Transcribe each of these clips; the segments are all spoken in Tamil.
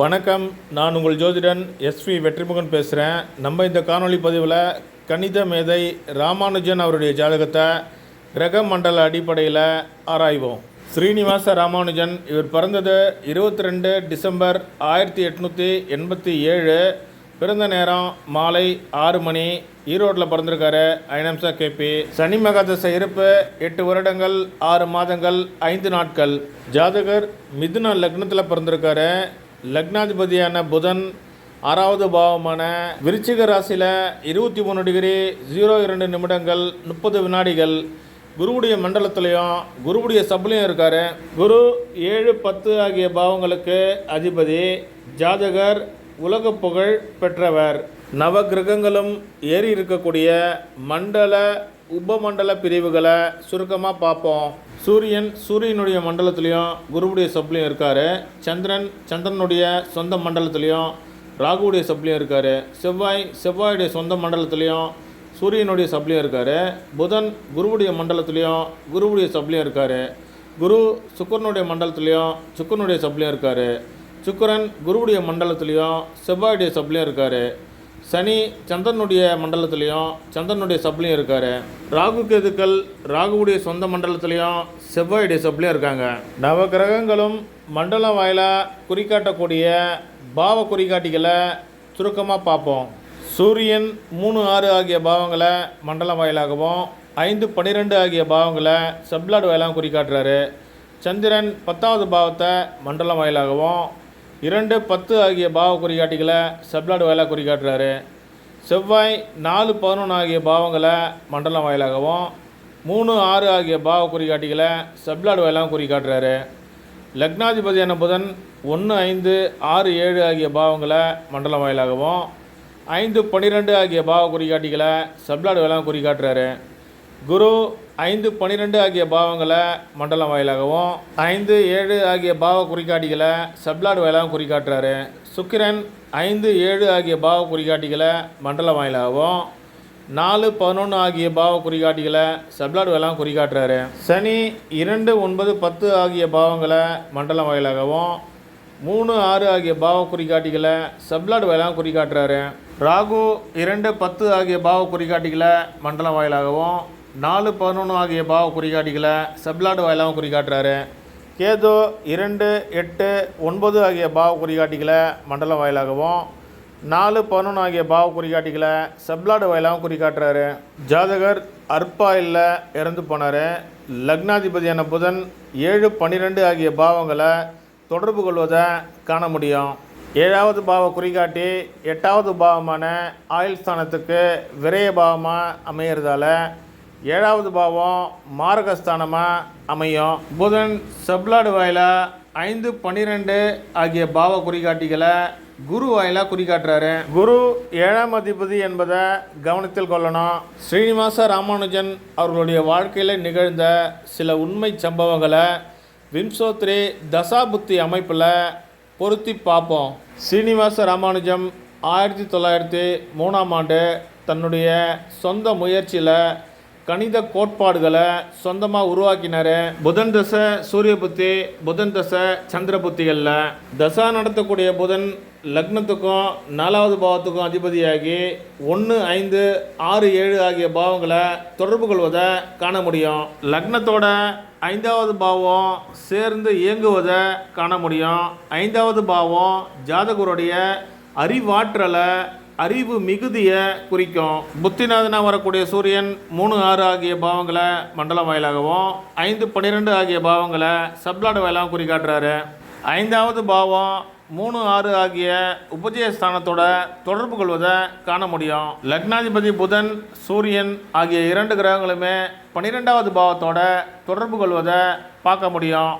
வணக்கம். நான் உங்கள் ஜோதிடன் எஸ்வி வெற்றிமுகன் பேசுகிறேன் நம்ம இந்த காணொளி பதிவில் கணித மேதை ராமானுஜன் அவருடைய ஜாதகத்தை கிரக மண்டல அடிப்படையில் ஆராய்வோம். ஸ்ரீனிவாச ராமானுஜன் இவர் பிறந்தது இருபத்தி ரெண்டு டிசம்பர் ஆயிரத்தி எட்நூற்றி எண்பத்தி ஏழு. பிறந்த நேரம் மாலை ஆறு மணி. ஈரோட்டில் பிறந்திருக்காரு ஐநம்சா கேபி சனி மகாதச இருப்பு எட்டு வருடங்கள் ஆறு மாதங்கள் ஐந்து நாட்கள். ஜாதகர் மிதுன லக்னத்தில் பிறந்திருக்காரு. லக்னாதிபதியான புதன் ஆறாவது பாவமான விருச்சிக ராசியில் இருபத்தி மூணு டிகிரி ஜீரோ இரண்டு நிமிடங்கள் முப்பது வினாடிகள். குருவுடைய மண்டலத்திலையும் குருவுடைய சப்லையும் இருக்கார். குரு ஏழு பத்து ஆகிய பாவங்களுக்கு அதிபதி ஜாதகர் உலக புகழ் பெற்றவர். நவ கிரகங்களும் ஏறி இருக்கக்கூடிய மண்டல உபமண்டல பிரிவுகளை சுருக்கமாக பார்ப்போம். சூரியன் சூரியனுடைய மண்டலத்துலேயும் குருவுடைய சப்லையும் இருக்கார். சந்திரன் சந்திரனுடைய சொந்த மண்டலத்துலேயும் ராகுவுடைய சப்லையும் இருக்கார். செவ்வாய் செவ்வாயுடைய சொந்த மண்டலத்திலையும் சூரியனுடைய சப்லையும் இருக்கார். புதன் குருவுடைய மண்டலத்துலேயும் குருவுடைய சப்லையும் இருக்கார். குரு சுக்கரனுடைய மண்டலத்துலேயும் சுக்கரனுடைய சப்லையும் இருக்கார். சுக்கரன் குருவுடைய மண்டலத்துலேயும் செவ்வாயுடைய சப்லையும் இருக்கார். சனி சந்திரனுடைய மண்டலத்திலையும் சந்திரனுடைய சப்லையும் இருக்கார். ராகு கேதுக்கள் ராகுவுடைய சொந்த மண்டலத்திலையும் செவ்வாய் டிசப்லேயும் இருக்காங்க. நவ கிரகங்களும் மண்டலம் வாயிலாக குறிக்காட்டக்கூடிய பாவ குறிகாட்டிகளை சுருக்கமாக பார்ப்போம். சூரியன் மூணு ஆறு ஆகிய பாவங்களை மண்டலம் வாயிலாகவும் ஐந்து பன்னிரெண்டு ஆகிய பாவங்களை செப்லாடு வாயிலாகவும் குறிக்காட்டுறாரு சந்திரன் பத்தாவது பாவத்தை மண்டலம் வாயிலாகவும் இரண்டு பத்து ஆகிய பாவ குறிகாட்டிகளை செப்லாடு வாயிலாக குறிக்காட்டுறாரு செவ்வாய் நாலு பதினொன்று ஆகிய பாவங்களை மண்டலம் வாயிலாகவும் மூணு ஆறு ஆகிய பாவ குறிகாட்டிகளை சப்லாட் வாயிலாகவும் குறிக்காட்டுறாரு லக்னாதிபதியான புதன்? ஒன்று ஐந்து ஆறு ஏழு ஆகிய பாவங்களை மண்டல வாயிலாகவும் ஐந்து பன்னிரெண்டு ஆகிய பாவ குறிகாட்டிகளை சப்லாடு வேளாண் குறிகாட்டுறாரு. குரு ஐந்து பன்னிரெண்டு ஆகிய பாவங்களை மண்டலம் வாயிலாகவும் ஐந்து ஏழு ஆகிய பாவ குறிகாட்டிகளை சப்லாடு வேளாண் குறிகாட்டுறாரு. சுக்கிரன் ஐந்து ஏழு ஆகிய பாவ குறிகாட்டிகளை மண்டலம் வாயிலாகவும் நாலு பதினொன்று ஆகிய பாவ குறிகாட்டிகளை சப்லாட் வேளாண் குறிகாட்டுறாரு. சனி இரண்டு ஒன்பது பத்து ஆகிய பாவங்களை மண்டலம் வாயிலாகவும் மூணு ஆறு ஆகிய பாவ குறிகாட்டிகளை சப்லாடு வேளாண் குறிகாட்டுறாரு. ராகு இரண்டு பத்து ஆகிய பாவ குறிகாட்டிகளை மண்டலம் வாயிலாகவும் நாலு பதினொன்று ஆகிய பாவ குறிகாட்டிகளை சப்லாடு வாயிலாகவும் குறிகாட்டுறாரு. கேது இரண்டு எட்டு ஒன்பது ஆகிய பாவ குறிகாட்டிகளை மண்டலம் வாயிலாகவும் நாலு பதினொன்று ஆகிய பாவ குறிகாட்டிகளை சப்லாடு வாயிலாகவும் குறிகாட்டுறாரு. ஜாதகர் அற்பாயில் இறந்து போனார். லக்னாதிபதியான புதன் ஏழு பன்னிரெண்டு ஆகிய பாவங்களை தொடர்பு கொள்வதை காண முடியும். ஏழாவது பாவ குறிகாட்டி எட்டாவது பாவமான ஆயுள் ஸ்தானத்துக்கு விரய பாவமாக அமையிறதால ஏழாவது பாவம் மாரகஸ்தானமாக அமையும். புதன் சப்லாடு வாயில ஐந்து பன்னிரெண்டு ஆகிய பாவ குறிகாட்டிகளை குரு வாயிலாக குறிகாட்டுறாரு குரு ஏழாம் அதிபதி என்பதை கவனத்தில் கொள்ளணும். ஸ்ரீனிவாச ராமானுஜன் அவர்களுடைய வாழ்க்கையில் நிகழ்ந்த சில உண்மை சம்பவங்களை விம்சோத்ரி தசாபுத்தி அமைப்பில் பொருத்தி பார்ப்போம். ஸ்ரீனிவாச ராமானுஜம் ஆயிரத்தி தொள்ளாயிரத்தி மூணாம் ஆண்டு தன்னுடைய சொந்த முயற்சியில் கணித கோட்பாடுகளை சொந்தமாக உருவாக்கினார். புதன் தசை சூரிய புத்தி புதன் தசை சந்திர புத்திகளில் தசா நடத்தக்கூடிய புதன் லக்னத்துக்கும் நாலாவது பாவத்துக்கும் அதிபதியாகி ஒன்று ஐந்து ஆறு ஏழு ஆகிய பாவங்களை தொடர்பு கொள்வதை காண முடியும். லக்னத்தோட ஐந்தாவது பாவம் சேர்ந்து இயங்குவதை காண முடியும். ஐந்தாவது பாவம் ஜாதகருடைய அறிவாற்றலை அறிவு மிகுதியை குறிக்கும். புத்திநாதனாக வரக்கூடிய சூரியன் மூணு ஆறு ஆகிய பாவங்களை மண்டலம் வாயிலாகவும் ஐந்து பன்னிரெண்டு ஆகிய பாவங்களை சப்லாடு வாயிலாகவும் குறிக்காட்டுறாரு ஐந்தாவது பாவம் மூணு ஆறு ஆகிய உபஜய ஸ்தானத்தோட தொடர்பு கொள்வதை காண முடியும். லக்னாதிபதி புதன் சூரியன் ஆகிய இரண்டு கிரகங்களுமே பன்னிரெண்டாவது பாவத்தோட தொடர்பு கொள்வதை பார்க்க முடியும்.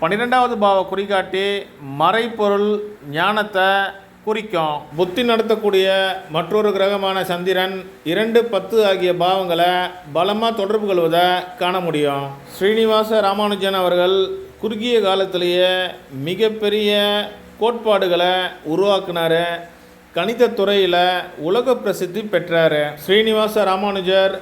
பன்னிரெண்டாவது பாவ குறிகாட்டி மறைப்பொருள் ஞானத்தை குறிக்கும். புத்தி நடத்தக்கூடிய மற்றொரு கிரகமான சந்திரன் இரண்டு பத்து ஆகிய பாவங்களை பலமாக தொடர்பு கொள்வதை காண முடியும். ஸ்ரீனிவாச ராமானுஜன் அவர்கள் குறுகிய காலத்திலேயே மிகப்பெரிய கோட்பாடுகளை உருவாக்குனார். கணித துறையில் உலக பிரசித்தி பெற்றார். ஸ்ரீனிவாச ராமானுஜர்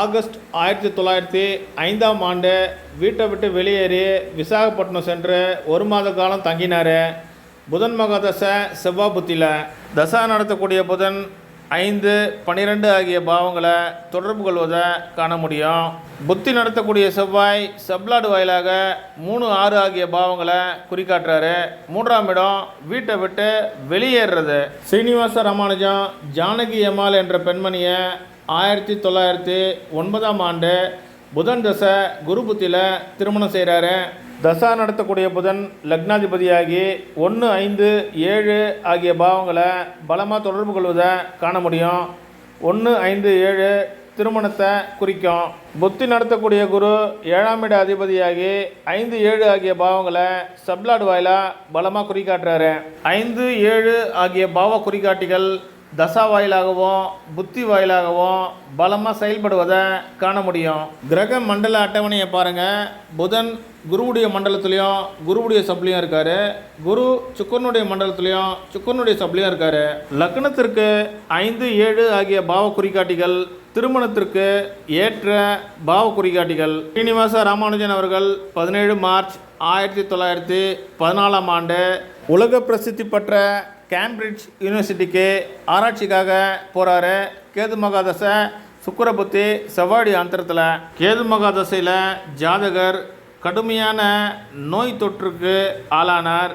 ஆகஸ்ட் ஆயிரத்தி தொள்ளாயிரத்தி ஐந்தாம் ஆண்டு வீட்டை விட்டு வெளியேறி விசாகப்பட்டினம் சென்று ஒரு மாத காலம் தங்கினார். புதன் மகாதசை செவ்வாய் புத்தியில். தசா நடத்தக்கூடிய புதன் ஐந்து பன்னிரெண்டு ஆகிய பாவங்களை தொடர்பு கொள்வதை காண முடியும். புத்தி நடத்தக்கூடிய செவ்வாய் சப்லாடு வாயிலாக மூணு ஆறு ஆகிய பாவங்களை குறிக்காட்டுறாரு. மூன்றாம் இடம் வீட்டை விட்டு வெளியேறுறது. ஸ்ரீனிவாச ராமானுஜம் ஜானகி அம்மாள் என்ற பெண்மணியை ஆயிரத்தி தொள்ளாயிரத்தி ஒன்பதாம் ஆண்டு புதன் தசை குரு புத்தியில் திருமணம் செய்கிறாரு தசா நடத்தக்கூடிய புதன் லக்னாதிபதியாகி ஒன்று ஐந்து ஏழு ஆகிய பாவங்களை பலமாக தொடர்பு கொள்வதை காண முடியும். ஒன்று ஐந்து ஏழு திருமணத்தை குறிக்கும். புத்தி நடத்தக்கூடிய குரு ஏழாம் இட அதிபதியாகி ஐந்து ஏழு ஆகிய பாவங்களை சப்லாடு வாயிலாக பலமாக குறிக்காட்டுறாரு ஐந்து ஏழு ஆகிய பாவ குறிகாட்டிகள் தசா வாயிலாகவும் புத்தி வாயிலாகவும் பலமாக செயல்படுவதை காண முடியும். கிரக மண்டல அட்டவணையை பாருங்கள் புதன் குருவுடைய மண்டலத்துலேயும் குருவுடைய சப்ளையும் இருக்கார். குரு சுக்கரனுடைய மண்டலத்துலேயும் சுக்கரனுடைய சப்ளையும் இருக்கார். லக்னத்திற்கு ஐந்து ஏழு ஆகிய பாவ குறிகாட்டிகள் திருமணத்திற்கு ஏற்ற பாவ குறிகாட்டிகள் ஸ்ரீனிவாச ராமானுஜன் அவர்கள் பதினேழு மார்ச் ஆயிரத்தி தொள்ளாயிரத்தி பதினாலாம் ஆண்டு உலக பிரசித்தி பெற்ற கேம்பிரிட்ஜ் யூனிவர்சிட்டிக்கு ஆராய்ச்சிக்காக போகிறாரு கேது மகாதசை சுக்கரபுத்தி செவ்வாடி அந்தரத்தில் கேது மகாதசையில் ஜாதகர் கடுமையான நோய் தொற்றுக்கு ஆளானார்.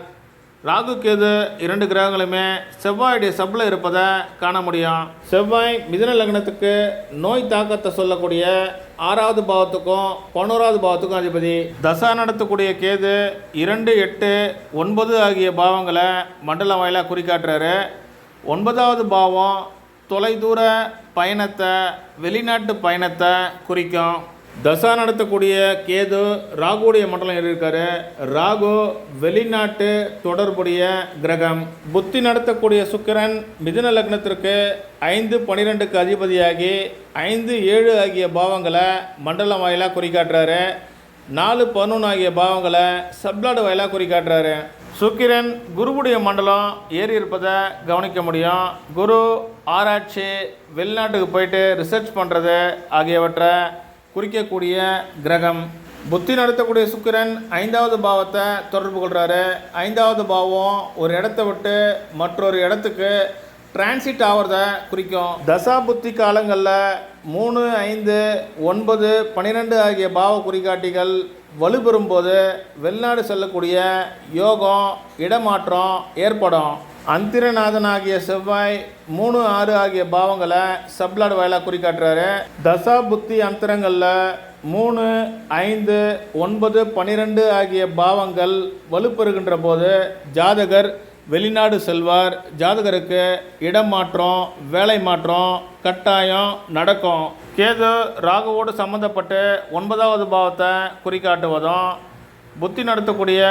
ராகு கேது இரண்டு கிரகங்களுமே செவ்வாயுடைய சப்பில் இருப்பதை காண முடியும். செவ்வாய் மிதன லக்னத்துக்கு நோய் தாக்கத்தை சொல்லக்கூடிய ஆறாவது பாவத்துக்கும் பதினோராவது பாவத்துக்கும் அதிபதி. தசா நடத்தக்கூடிய கேது இரண்டு எட்டு ஒன்பது ஆகிய பாவங்களை மண்டலம் வாயிலாக குறிக்காட்டுறாரு. ஒன்பதாவது பாவம் தொலைதூர பயணத்தை வெளிநாட்டு பயணத்தை குறிக்கும். தசா நடத்தக்கூடிய கேது ராகுடைய மண்டலம் இருக்காரு? ராகு வெளிநாட்டு தொடர்புடைய கிரகம். புத்தி நடத்தக்கூடிய சுக்கிரன் மிதுன லக்னத்திற்கு ஐந்து பனிரெண்டுக்கு அதிபதியாகி ஐந்து ஏழு ஆகிய பாவங்களை மண்டலம் வாயிலாக குறிக்காட்டுறாரு. நாலு பதினொன்று ஆகிய பாவங்களை சப்லாடு வாயிலாக குறிக்காட்டுறாரு. சுக்கிரன் குருவுடைய மண்டலம் ஏறி இருப்பதை கவனிக்க முடியும். குரு ஆராய்ச்சி வெளிநாட்டுக்கு போயிட்டு ரிசர்ச் பண்ணுறது ஆகியவற்றை குறிக்கக்கூடிய கிரகம். புத்தி நடத்தக்கூடிய சுக்கிரன் ஐந்தாவது பாவத்தை தொடர்பு கொள்கிறாரு ஐந்தாவது பாவம் ஒரு இடத்த விட்டு மற்றொரு இடத்துக்கு டிரான்சிட் ஆகிறத குறிக்கும். தசா புத்தி காலங்களில் மூணு ஐந்து ஒன்பது பன்னிரெண்டு ஆகிய பாவ குறிகாட்டிகள் வலுப்பெறும்போது வெளிநாடு செல்லக்கூடிய யோகம் இடமாற்றம் ஏற்படும். அந்திரநாதனாகிய செவ்வாய் மூணு ஆறு ஆகிய பாவங்களை சப்லாடு வாயிலாக குறிக்காட்டுறாரு. தசா புத்தி அந்தரங்களில் மூணு ஐந்து ஒன்பது பன்னிரெண்டு ஆகிய பாவங்கள் வலுப்பெறுகின்ற போது ஜாதகர் வெளிநாடு செல்வார். ஜாதகருக்கு இடம் மாற்றம் வேலை மாற்றம் கட்டாயம் நடக்கும். கேது ராகுவோடு சம்மந்தப்பட்டு ஒன்பதாவது பாவத்தை குறிக்காட்டுவதும் புத்தி நடத்தக்கூடிய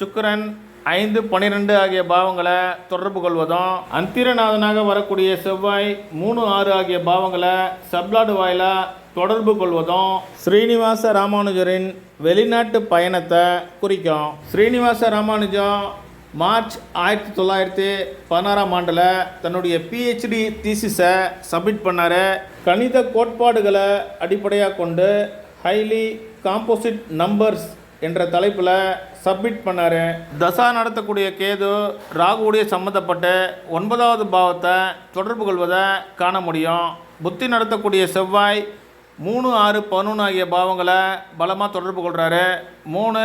சுக்கரன் ஐந்து பன்னிரெண்டு ஆகிய பாவங்களை தொடர்பு கொள்வதும் அந்திரநாதனாக வரக்கூடிய செவ்வாய் மூணு ஆறு ஆகிய பாவங்களை சப்ளாடு வாயில தொடர்பு கொள்வதும் ஸ்ரீனிவாச ராமானுஜரின் வெளிநாட்டு பயணத்தை குறிக்கும். ஸ்ரீனிவாச ராமானுஜம் மார்ச் ஆயிரத்தி தொள்ளாயிரத்தி பதினாறாம் ஆண்டில் தன்னுடைய பிஹெச்டி தீசிஸை சப்மிட் பண்ணார். கணித கோட்பாடுகளை அடிப்படையாக கொண்டு ஹைலி காம்போசிட் நம்பர்ஸ் என்ற தலைப்பில் சப்மிட் பண்ணார். தசா நடத்தக்கூடிய கேது ராகுவுடைய சம்மந்தப்பட்டு ஒன்பதாவது பாவத்தை தொடர்பு கொள்வதை காண முடியும். புத்தி நடத்தக்கூடிய செவ்வாய் மூணு ஆறு பதினொன்று ஆகிய பாவங்களை பலமாக தொடர்பு கொள்கிறாரு மூணு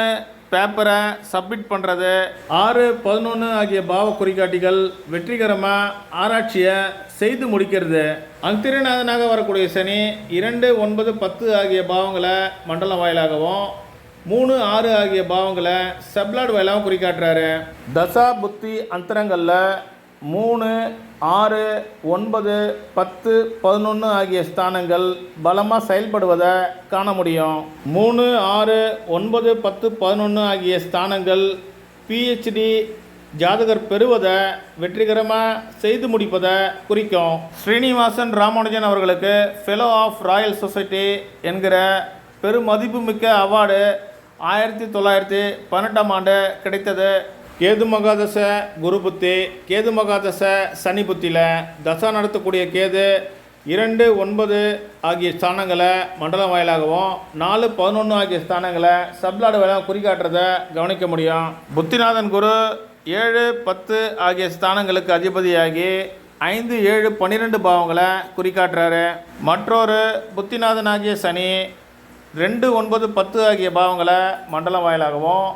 பேப்பரை சப்மிட் பண்ணுறது ஆறு பதினொன்று ஆகிய பாவ குறிகாட்டிகள் வெற்றிகரமாக ஆராய்ச்சியை செய்து முடிக்கிறது. அந்திரநாதனாக வரக்கூடிய சனி இரண்டு ஒன்பது பத்து ஆகிய பாவங்களை மண்டலம் வாயிலாகவும் மூணு ஆறு ஆகிய பாவங்களை செப்லாட் வாயிலாகவும் குறிக்காட்டுறாரு. தசா புத்தி அந்தரங்களில் மூணு ஆறு ஒன்பது பத்து பதினொன்று ஆகிய ஸ்தானங்கள் பலமாக செயல்படுவதை காண முடியும். மூணு ஆறு ஒன்பது பத்து பதினொன்று ஆகிய ஸ்தானங்கள் பிஹெச்டி ஜாதகர் பெறுவதை வெற்றிகரமாக செய்து முடிப்பதை குறிக்கும். ஸ்ரீனிவாசன் ராமானுஜன் அவர்களுக்கு ஃபெலோ ஆஃப் ராயல் சொசைட்டி என்கிற பெருமதிப்புமிக்க அவார்டு ஆயிரத்தி தொள்ளாயிரத்தி பன்னெண்டாம் ஆண்டு கிடைத்தது கேது மகாதச குரு புத்தி. கேது மகாதச சனி புத்தியில் தசா நடத்தக்கூடிய கேது இரண்டு ஒன்பது ஆகிய ஸ்தானங்களை மண்டலம் வாயிலாகவும் நாலு பதினொன்று ஆகிய ஸ்தானங்களை சப்ளாடு வாயிலாக குறிக்காட்டுறதை கவனிக்க முடியும். புத்திநாதன் குரு ஏழு பத்து ஆகிய ஸ்தானங்களுக்கு அதிபதியாகி ஐந்து ஏழு பன்னிரெண்டு பாவங்களை குறிக்காட்டுறாரு மற்றொரு புத்திநாதனாகிய சனி ரெண்டு ஒன்பது பத்து ஆகிய பாவங்களை மண்டலம் வாயிலாகவும்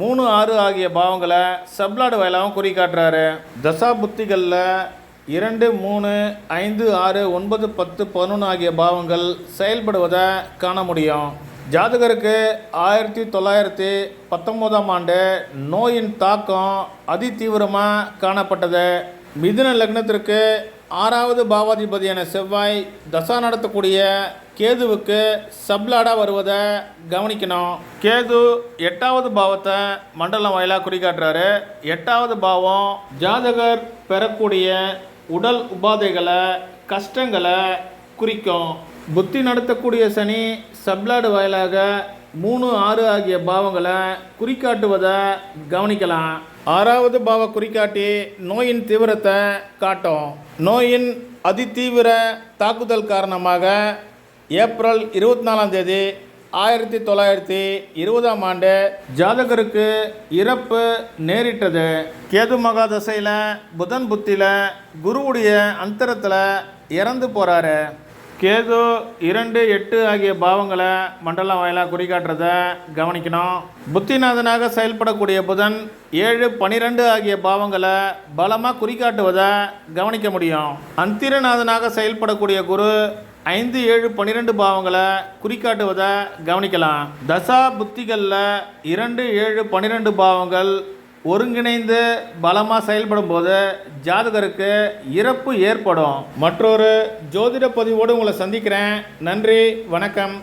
மூணு ஆறு ஆகிய பாவங்களை சப்லாடு வாயிலாகவும் குறிக்காட்டுறாரு தசா புத்திகளில் இரண்டு மூணு ஐந்து ஆறு ஒன்பது பத்து பதினொன்று ஆகிய பாவங்கள் செயல்படுவதை காண முடியும். ஜாதகருக்கு ஆயிரத்தி தொள்ளாயிரத்தி பத்தொம்போதாம் ஆண்டு நோயின் தாக்கம் அதிதீவிரமாக காணப்பட்டது. மிதுன லக்னத்திற்கு ஆறாவது பாவாதிபதியான செவ்வாய் தசா நடத்தக்கூடிய கேதுவுக்கு சப்லாடாக வருவதை கவனிக்கணும். கேது எட்டாவது பாவத்தை மண்டலம் வாயிலாக குறிக்காட்டுறாரு எட்டாவது பாவம் ஜாதகர் பெறக்கூடிய உடல் உபாதைகளை கஷ்டங்களை குறிக்கும். புத்தி நடத்தக்கூடிய சனி சப்லாடு வாயிலாக மூணு ஆறு ஆகிய பாவங்களை குறிக்காட்டுவதை கவனிக்கலாம். ஆறாவது பாவ குறிக்காட்டி நோயின் தீவிரத்தை காட்டும். நோயின் அதிதீவிர தாக்குதல் காரணமாக ஏப்ரல் இருபத்தி நாலாம் தேதி ஆயிரத்தி தொள்ளாயிரத்தி இருபதாம் ஆண்டு ஜாதகருக்கு இறப்பு நேரிட்டது. கேது மகா தசையில் புதன் புத்தியில் குருவுடைய அந்தரத்தில் இறந்து போகிறாரு கேது இரண்டு எட்டு ஆகிய பாவங்களை மண்டலம் வாயிலாக குறிகாட்டுறத கவனிக்கணும். புத்திநாதனாக செயல்படக்கூடிய புதன் ஏழு பனிரெண்டு ஆகிய பாவங்களை பலமாக குறிக்காட்டுவதை கவனிக்க முடியும். அந்திரநாதனாக செயல்படக்கூடிய குரு ஐந்து ஏழு பன்னிரெண்டு பாவங்களை குறிக்காட்டுவதை கவனிக்கலாம். தசா புத்திகளில் இரண்டு ஏழு பன்னிரெண்டு பாவங்கள் ஒருங்கிணைந்து பலமாக செயல்படும் போது ஜாதகருக்கு இறப்பு ஏற்படும். மற்றொரு ஜோதிட பதிவோடு உங்களை சந்திக்கிறேன். நன்றி வணக்கம்.